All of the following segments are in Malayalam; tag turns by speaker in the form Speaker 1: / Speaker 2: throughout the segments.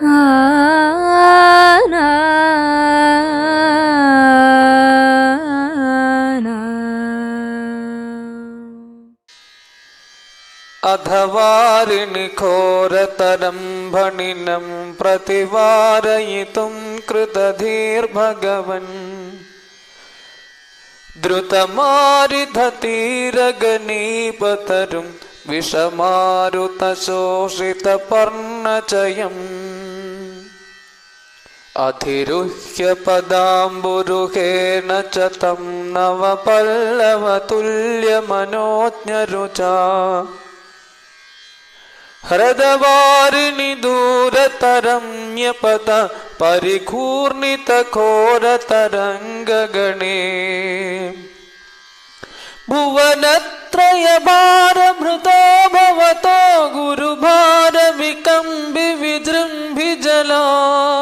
Speaker 1: അധവാരിണി ഘോരതരം ഭണിനം പ്രതിവാരയിതും കൃതധീർഭഗവൻ. ദ്രുതമാരിധീരഗണീപതരും വിഷമാരുതശോഷിതപർണചയം. അധിരുഹ്യ പദാംബുരുഹേന ച തം നവപല്ലവതുല്യമനോജ്ഞരുചാ. ഹൃദവാരിണി ദൂരതരമ്യപത പരിഘൂർണിതഘോരതരംഗഗണേ. ഭുവനത്രയഭാരമൃതോ भवतो ഗുരുഭാരവികമ്പി വിജൃംഭിജലാ പരിമജ്ജയതി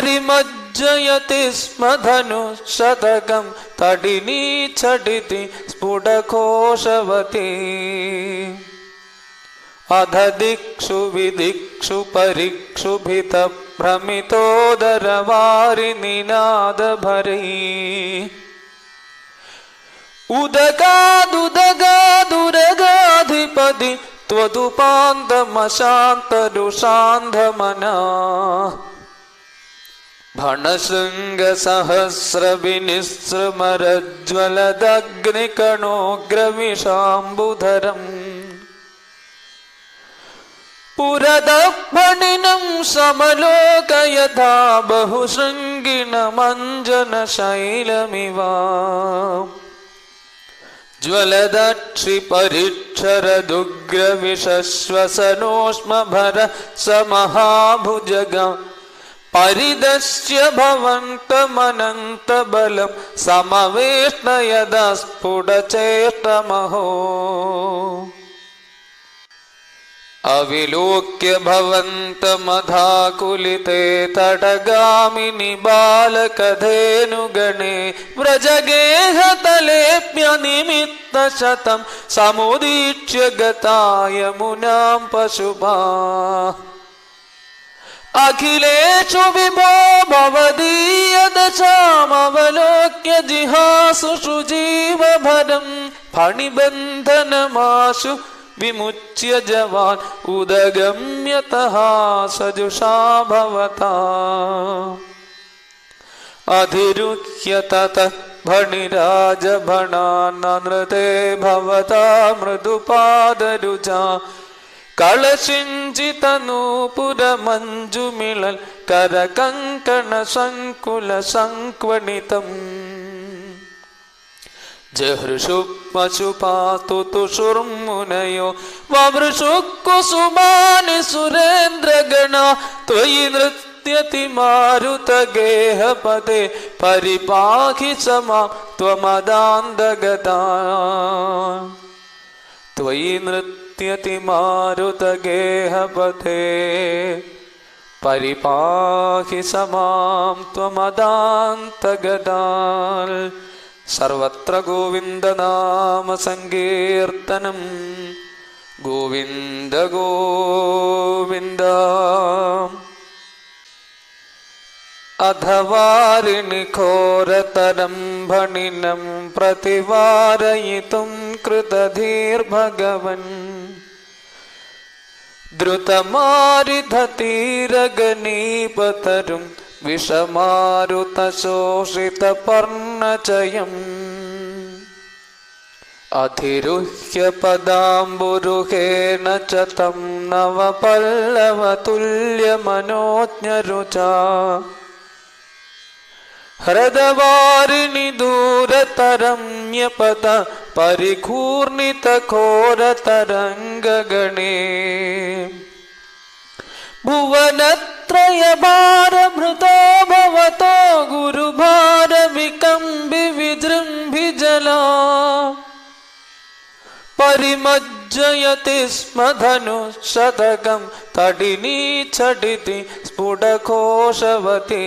Speaker 1: परिमज्जयति स्म धनुशतकं तडिनी छटिति स्फुटकोशवती अध दिक्षु विदिक्षु परिक्षुभितभ्रमितोदरवारिनिनादभरी उदगादुदगादुरगाधिपति त्वदुपान्तमशान्तरुषान्धमना फणशृङ्गसहस्रविनिस्रमरज्ज्वलदग्निकणोऽग्रविशाम्बुधरम् पुरदफणिनं समलोक यथा बहुशृङ्गिणमञ्जनशैलमिव ज्वलदक्षिपरिक्षरदुग्रविशश्वसनोष्मभर स महाभुजग പരിദശ്യ ഭവന്തമനന്തബലം സമവേഷ്ണയത സ്ഫുടചേഷ്ടമഹോ അവിലോക്യ ഭവന്തമധാകുലിതേ തടഗാമിനി ബാലകധേനുഗണേ വ്രജഗേഹതലേപ്യനിമിത്തശതം സമുദീക്ഷ്യ ഗതായ മുനാം പശുപാ അഖിലേഷു വിഭോ ഭവദീയദശാമവലോക്യ ജിഹാസുഷു ജീവഭരം ഫണിബന്ധനമാശു വിമുച്യ ജവാൻ ഉദഗമ്യത സജുഷാ ഭവതാ അധിരുഹ്യ തത ഭണിരാജഭണാനൃതേ ഭവതാ മൃദുപാദരുജാ. കലശിഞ്ചിതനൂപുരമഞ്ജുമിളൽ കരകങ്കണ സങ്കുല സങ്ക്വണിതം ജഹൃഷുക്മശുപാതു തുഷുർമുനയോ വവൃഷുക്കുസുമാനി സുരേന്ദ്രഗണ ത്വയി നൃത്യതി മാരുതഗേഹപദേ പരിപാഹി സമാ ത്വമദാന്തഗതാ. ത്വയി നൃത്യ मारुतगेहपथे परिपाहि समां त्वमदान्तगदाल् सर्वत्र गोविन्दनामसङ्कीर्तनं गोविन्द गोविन्द अधवारिणि घोरतरं भणिनं प्रतिवारयितुं कृतधीर्भगवन् द्रुतमारिधतीरगणीपतरुं विषमारुतशोषितपर्णचयम् अधिरुह्य पदाम्बुरुहेण च तं नवपल्लवतुल्यमनोज्ञरुचा ഹൃദവാരിണി ദൂരതരമ്യപത പരിഘൂർണിതഘോരതരംഗഗണേ ഭുവനത്രയഭാരമൃതോ ഭവതോ ഗുരുഭാരവികമ്പി വിജൃംഭിജലാ പരിമജ്ജയതി സ്മ ധനു ശതകം തടിനീ ചടിതി സ്ഫുടഘോഷവതി.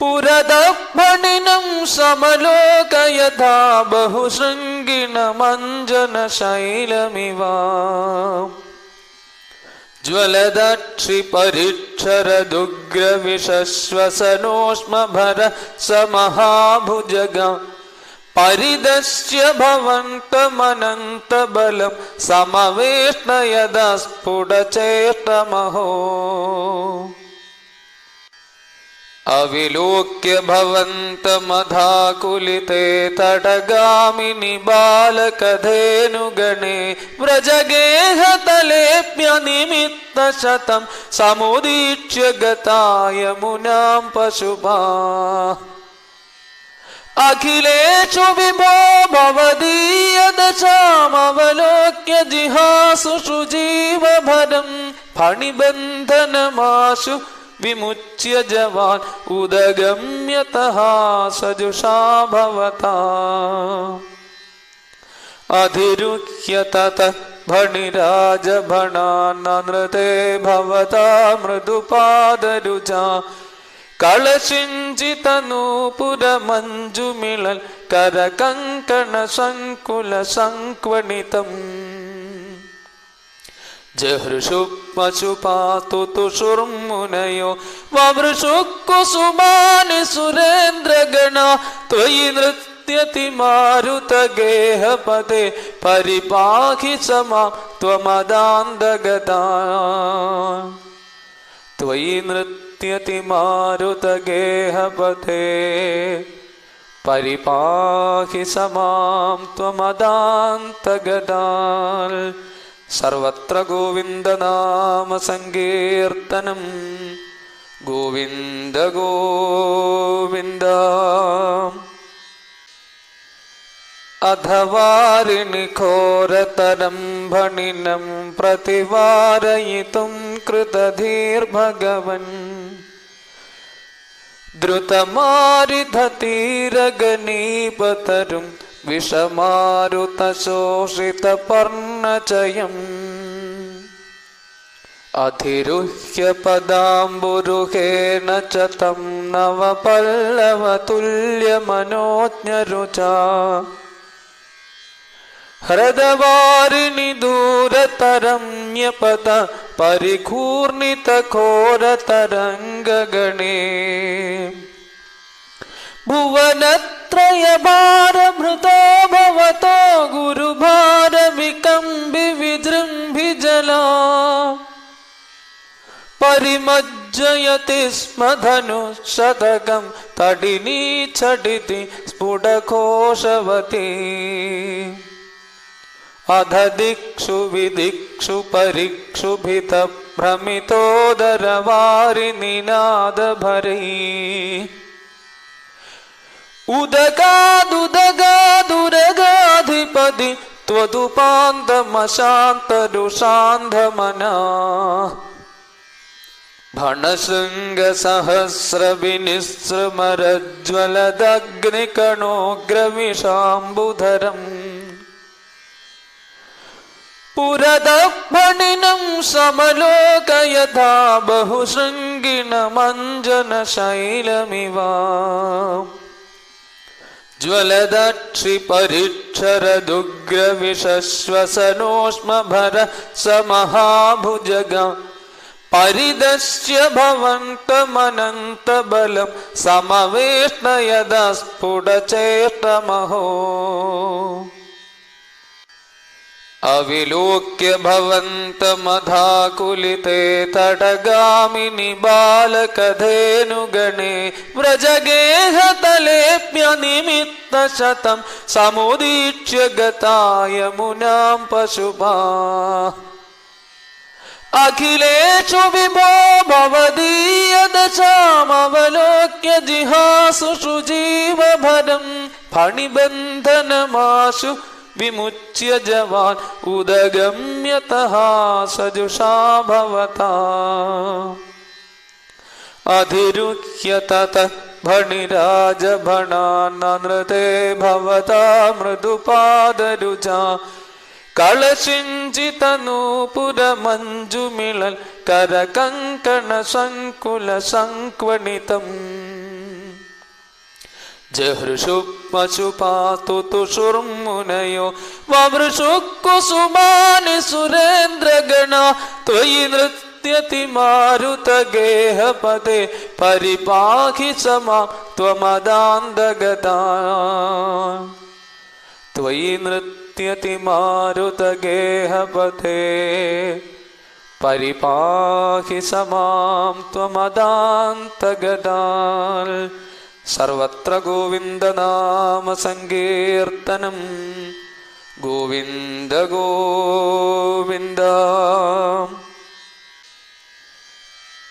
Speaker 1: पुरदपणिनं समलोक यथा बहुशृङ्गिणमञ्जनशैलमिव ज्वलदक्षिपरिक्षरदुग्रविशश्वसरोष्मभर स महाभुजग परिदश्य भवन्तमनन्तबलं समवेष्ट यदा स्फुटचेष्टमहो സമവേഷ്ണയത സ്ഫുടചേഷ്ടമഹോ അവിലോക്യ ഭവന്തമധാകുലിതേ തടഗാമിനി ബാലകധേനുഗണേ വ്രജഗേഹതലേപ്യനിമിത്തശതം സമുദീക്ഷ്യ ഗതായ മുനാം പശുപാ അഖിലേഷു വിഭോ ഭവദീയദശാമവലോക്യ ജിഹാസുഷു ജീവഭരം ഫണിബന്ധനമാശു വിമുച്യ ജവാൻ ഉദഗമ്യതഃ സജുഷാ ഭവതാ. ഭവതാ മൃദുപാദരുജാ. കളശിഞ്ചിതനൂപുരമഞ്ജുമിളൽ കരകങ്കണ സങ്കുല സങ്ക്വണിതം ജഹൃഷു പശുപാതു തുഷുർമുനയോ വവൃഷുക്കുസുമാനി സുരേന്ദ്രഗണ ത്വയി നൃത്യതി മാരുതഗേഹപദേ പരിപാഹി സമാം ത്വമദാന്തഗതാ. ത്വയി നൃത്യതി മാരുതഗേഹപദേ പരിപാഹി സമാം ത്വമദാന്തഗതാൽ. സർവത്ര ഗോവിന്ദനാമ സങ്കീർത്തനം. ഗോവിന്ദ ഗോവിന്ദ. അധവാരിണി ഘോരതരം ഭണിനം പ്രതിവാരയിതും കൃതധീർഭഗവൻ. ദ്രുതമാരിധതീരഗണീപതരും വിഷമാരുതശോഷിതപർണചയം. അധിരുഹ്യ പദാംബുരുഹേന ച തം നവപല്ലവതുല്യമനോജ്ഞരുചാ. ഹൃദവാരിണി ദൂരതരമ്യപത പരിഘൂർണിതഘോരതരംഗഗണേ. भुवनत्रयभारभृतो भवतो गुरुभारविकम्बिविजृम्भिजला परिमज्जयति स्म धनुशतकं तडिनी चडिति स्फुटघोषवती। अध दिक्षु विदिक्षु परिक्षुभितभ्रमितोदरवारिनिनादभरी उदगादुदगादुरगाधिपति त्वदुपान्तमशान्तरुषान्धमना भणशृङ्गसहस्रविनिस्रमरज्ज्वलदग्निकणोऽग्रविषाम्बुधरम् पुरदफणिनं समलोक यथा बहुशृङ्गिणमञ्जनशैलमिवा പുരതഫണിനം സമലോകയഥാ ബഹുശൃംഗിണമഞ്ജനശൈലമിവാ ജ്വലദക്ഷിപരിക്ഷരദുഗ്രവിഷശ്വസനോഷ്മഭര സമഹാഭുജഗ പരിദശ്യ अविलोक्य भवन्तमधाकुलिते तडगामिनि बालकधेनुगणे व्रजगेहतलेऽप्यनिमित्तशतं समुदीक्ष्य गताय मुनां पशुभा। अखिलेषु विभो भवदीयदशामवलोक्य जिहासुषु जीवभरं फणिबन्धनमाशु विमुच्य जवान् उदगम्यतः सजुषा भवता अधिरुह्य ततः भणिराजभणानृते भवता मृदुपादरुजा कलशिञ्जितनूपुरमञ्जुमिळल् करकङ्कणसङ्कुलसङ्क्वणितम् ജഹൃഷു പശുപാതു തുഷുർമുനയോ വവൃഷു കുസുമാനി സുരേന്ദ്രഗണ ത്വയി നൃത്യതി മാരുതഗേഹപതേ പരിപാഹി സമാ ത്വമദാന്തഗതാ. ത്വയി നൃത്യതി മാരുതഗേഹപതേ പരിപാഹി സമാം ത്വമദാന്തഗതാൽ. സർവത്ര ഗോവിന്ദനാമ ഗോവിന്ദനാമസങ്കീർത്തനം ഗോവിന്ദ ഗോവിന്ദ.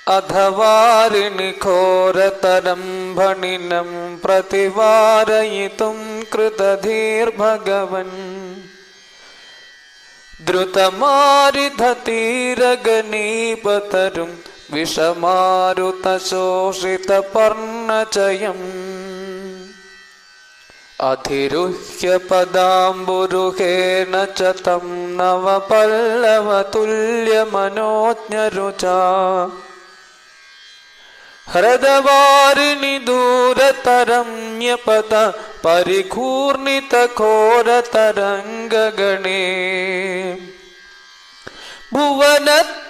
Speaker 1: അധവാരിണിഘോരതരംഭണിനം പ്രതിവാരയിതും കൃതധീർഭഗവൻ. ദ്രുതമാരിധതീരഗണീപതരും कृतधीर्भगवन् द्रुतमारिधतीरगणीपतरुं विषमारुतशोषितपर्णचयम् अधिरुह्य पदाम्बुरुहेण च तं नवपल्लवतुल्यमनोज्ञरुचा हृदवारिणि दूरतरम्यपद परिघूर्णितघोरतरङ्गगणे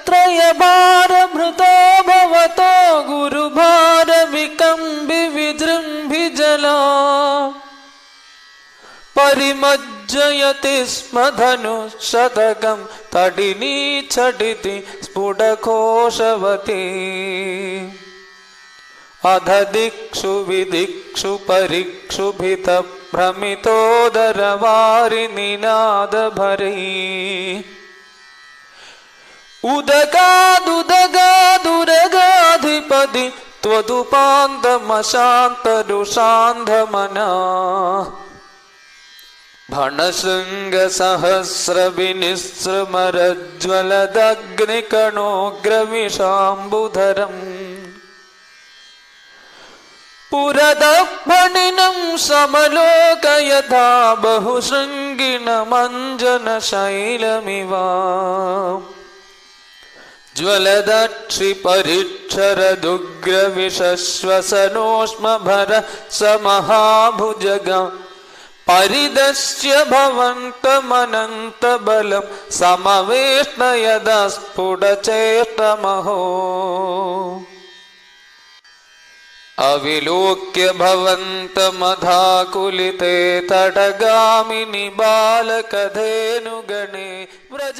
Speaker 1: भुवनत्रयभारभृतो भवतो गुरुभारविकम्बि विजृम्भिजला परिमज्जयति स्म धनुशतकं तडिनी झटिति स्फुटघोषवती अध दिक्षु विदिक्षु उदगा दुदगा दुरगाधिपति त्वदुपान्तमशान्तरुषान्धमना भणशृङ्गसहस्रविनिस्रमरज्ज्वलदग्निकणोऽग्रविषाम्बुधरम् पुरदभणिनं समलोक यथा बहुशृङ्गिणमञ्जनशैलमिवा ज्वलदक्षिपरिक्षरदुग्रविशश्वसनोष्मभर स महाभुजग परिदश्य भवन्तमनन्तबलं समवेष्णयदा स्फुटचेष्टमहो अविलोक्य भवन्तमधाकुलिते तटगामिनि बालकधेनुगणे व्रज